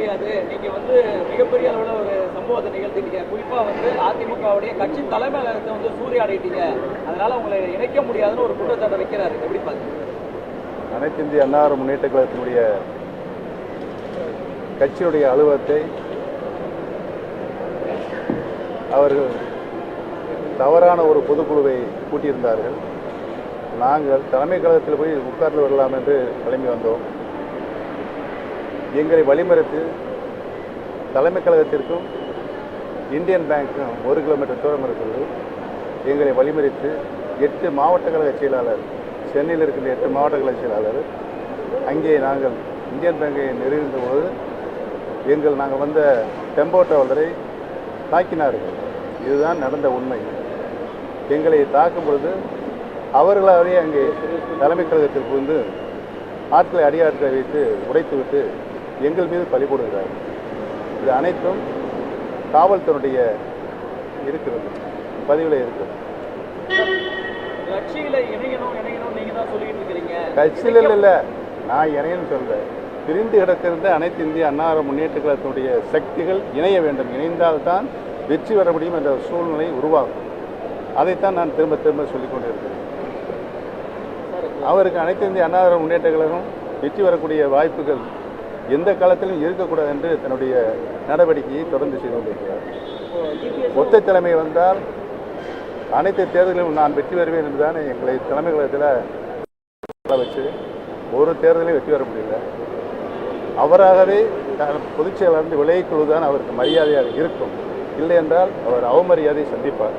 முடியாது. நீங்க வந்து மிகப்பெரிய அளவுல ஒரு சம்பவத்தை நிகழ்த்திட்டீங்க. குறிப்பா வந்து அதிமுகவுடைய கட்சி தலைமையகத்தை வந்து சூறையாடிட்டீங்க. அதனால உங்களை இணைக்க முடியாதுன்னு ஒரு குற்றச்சாட்டை வைக்கிறாரு. எப்படி பாத்தீங்க அனைத்து இந்திய அன்னார முன்னேற்ற கழகத்தினுடைய கட்சியுடைய அலுவலகத்தை அவர்கள் தவறான ஒரு பொதுக்குழுவை கூட்டியிருந்தார்கள். நாங்கள் தலைமை கழகத்தில் போய் உட்கார்ந்து வரலாம் என்று கிளம்பி வந்தோம். எங்களை வழிமறித்து தலைமை கழகத்திற்கும் இந்தியன் பேங்க்கும் ஒரு கிலோமீட்டர் தூரம் இருக்கிறது. எங்களை வழிமறித்து எட்டு மாவட்ட கழக செயலாளர் சென்னையில் இருக்கின்ற எட்டு மாவட்ட கழக செயலாளர் அங்கே நாங்கள் இந்தியன் பேங்கை நெருங்கின்ற போது எங்கள் நாங்கள் வந்த டெம்போ டிராவலரை தாக்கினார்கள். இதுதான் நடந்த உண்மை. எங்களை தாக்கும் பொழுது அவர்களாகவே அங்கே தலைமை கழகத்திற்கு வந்து ஆட்களை அடியாட்களை வைத்து உடைத்துவிட்டு எங்கள் மீது பழி போடுகிறார்கள். இது அனைத்தும் காவல்துறையுடைய இருக்கிறது. பதிவில் இருக்கிறது. கட்சியில தான் இல்லை நான் இணையன்னு சொல்கிறேன் பிரிந்து கிடக்கின்ற அனைத்து இந்திய அன்னார முன்னேற்ற கழகத்தினுடைய சக்திகள் இணைய வேண்டும். இணைந்தால்தான் வெற்றி பெற முடியும் என்ற சூழ்நிலை உருவாகும். அதைத்தான் நான் திரும்ப திரும்ப சொல்லிக் கொண்டிருக்கிறேன். அவருக்கு அனைத்து இந்திய அன்னார முன்னேற்ற கழகம் வெற்றி வரக்கூடிய வாய்ப்புகள் எந்த காலத்திலும் இருக்கக்கூடாது என்று தன்னுடைய நடவடிக்கையை தொடர்ந்து செய்து கொண்டிருக்கிறார். ஒத்தை தலைமை வந்தால் அனைத்து தேர்தலிலும் நான் வெற்றி பெறுவேன் என்றுதான் எங்களை தலைமை கழகத்தில் வச்சு ஒரு தேர்தலையும் வெற்றி பெற முடியல. அவராகவே பொதுச் செயலாளர் விலகிக் கொள்வதுதான் அவருக்கு மரியாதையாக இருக்கும். இல்லை என்றால் அவர் அவமரியாதையை சந்திப்பார்.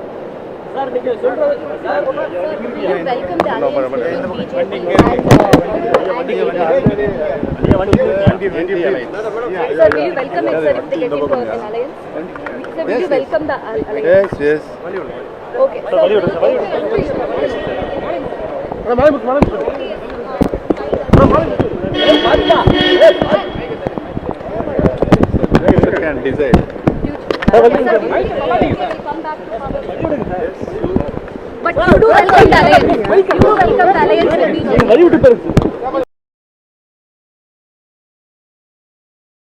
Sir But you do welcome the alliance. You do welcome the alliance with BJP.